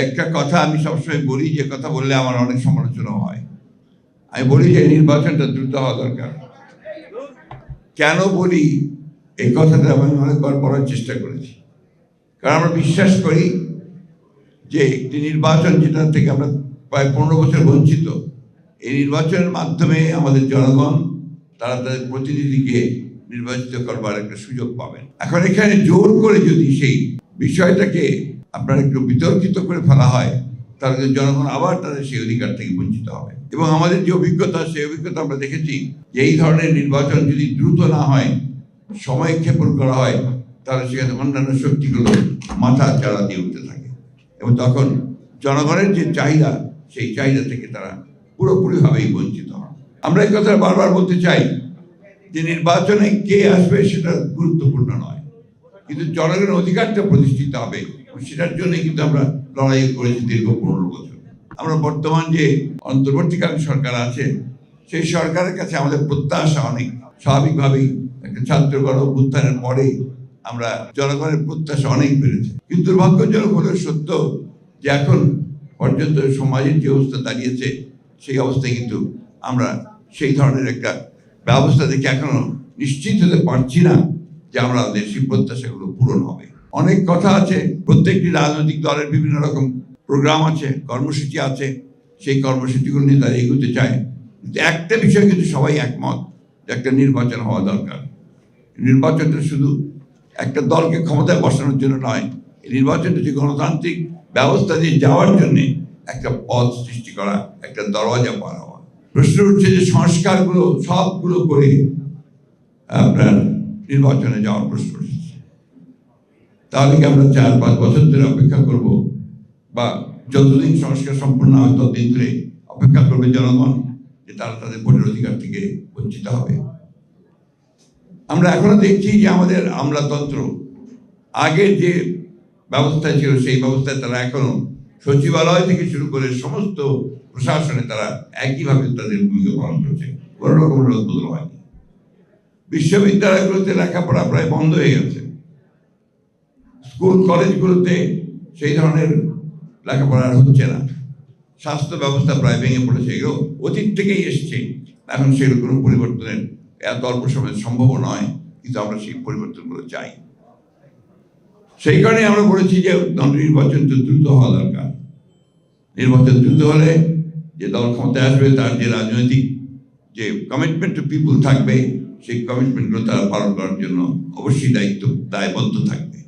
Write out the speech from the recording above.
একটা কথা আমি সবসময় বলি, যে কথা বললে আমার অনেক সমালোচনা হয়। আমি বলি যে নির্বাচনটা দ্রুত হওয়া দরকার। কেন বলি? এই কথাটা আমি অনেকবার বলার চেষ্টা করেছি। কারণ আমরা বিশ্বাস করি যে একটি নির্বাচন যেটা থেকে আমরা প্রায় পনেরো বছর বঞ্চিত, এই নির্বাচনের মাধ্যমে আমাদের জনগণ, তারা তাদের প্রতিনিধিকে নির্বাচিত করবার একটা সুযোগ পাবেন। এখন এখানে জোর করে যদি সেই বিষয়টাকে আপনার একটু বিতর্কিত করে ফেলা হয়, তাহলে জনগণ আবার তাদের সেই অধিকার থেকে বঞ্চিত হবে। এবং আমাদের যে অভিজ্ঞতা, সেই অভিজ্ঞতা আমরা দেখেছি যে এই ধরনের নির্বাচন যদি দ্রুত না হয়, সময় ক্ষেপণ করা হয়, তাহলে সেখানে অন্যান্য শক্তিগুলো মাথা চাড়া দিয়ে উঠতে থাকে। এবং তখন জনগণের যে চাহিদা, সেই চাহিদা থেকে তারা পুরোপুরিভাবেই বঞ্চিত হয় আমরা এই কথা বারবার বলতে চাই যে নির্বাচনে কে আসবে সেটা গুরুত্বপূর্ণ নয়। কিন্তু জনগণের অধিকারটা প্রতিষ্ঠিত হবে। সেটার জন্য কিন্তু আমরা লড়াই করেছি দীর্ঘ পনেরো বছর। আমরা বর্তমান যে অন্তর্বর্তীকালীন সরকার আছে, সেই সরকারের কাছে আমাদের প্রত্যাশা অনেক। স্বাভাবিকভাবেই একটা ছাত্র গণ অভ্যুত্থানের পরে আমরা জনগণের প্রত্যাশা অনেক বেড়েছে। কিন্তু দুর্ভাগ্যজনক হলেও সত্য যে এখন পর্যন্ত সমাজের যে অবস্থা দাঁড়িয়েছে, সেই অবস্থায় কিন্তু আমরা সেই ধরনের একটা ব্যবস্থা দেখে এখনও নিশ্চিত হতে পারছি না। যে আমরা সেই প্রত্যাশাগুলো পূরণ হবে। অনেক কথা আছে, প্রত্যেকটি রাজনৈতিক দলের বিভিন্ন রকম প্রোগ্রাম আছে, কর্মসূচি আছে, সেই কর্মসূচিগুলো নিয়ে তারা এগোতে চায়। কিন্তু একটা বিষয় কিন্তু সবাই একমত যে একটা নির্বাচন হওয়া দরকার। নির্বাচনটা শুধু একটা দলকে ক্ষমতায় বসানোর জন্য নয় নির্বাচনটা যে গণতান্ত্রিক ব্যবস্থা দিয়ে যাওয়ার জন্যে একটা পথ সৃষ্টি করা, একটা দরওয়াজা পার হওয়া। প্রশ্ন উঠছে যে সংস্কারগুলো সবগুলো করে, আপনার নির্বাচনে যাওয়ার প্রশ্ন তাহলে কি আমরা চার, পাঁচ বছর ধরে অপেক্ষা করব? বা যতদিন সংস্কার সম্পূর্ণ হয়, ততদিন ধরে অপেক্ষা করবে জনগণ যে তারা তাদের ভোটের অধিকার থেকে বঞ্চিত হবে। আমরা এখনও দেখছি যে আমাদের আমলাতন্ত্র আগের যে ব্যবস্থা ছিল, সেই ব্যবস্থায় তারা এখনও সচিবালয় থেকে শুরু করে সমস্ত প্রশাসনে তারা একইভাবে তাদের ভূমিকা পালন করছে। কোনো রকম রদবদল হয়নি। বিশ্ববিদ্যালয়গুলোতে লেখাপড়া প্রায় বন্ধ হয়ে গেছে। স্কুল, কলেজগুলোতে সেই ধরনের লেখাপড়া আর হচ্ছে না। স্বাস্থ্য ব্যবস্থা প্রায় ভেঙে পড়েছে, এগুলো অতীত থেকেই এসছে। এখন সেগুলো কোনো পরিবর্তনের এত অল্প সময়ে সম্ভব নয়, কিন্তু আমরা সেই পরিবর্তনগুলো চাই। সেই কারণে আমরা বলেছি যে নির্বাচন তো দ্রুত হওয়া দরকার। নির্বাচন দ্রুত হলে যে দল ক্ষমতায় আসবে, তার যে রাজনৈতিক যে কমিটমেন্ট টু পিপুল থাকবে সেই কমিটমেন্টগুলো তারা পালন করার জন্য অবশ্যই দায়িত্ব দায়বদ্ধ থাকবে।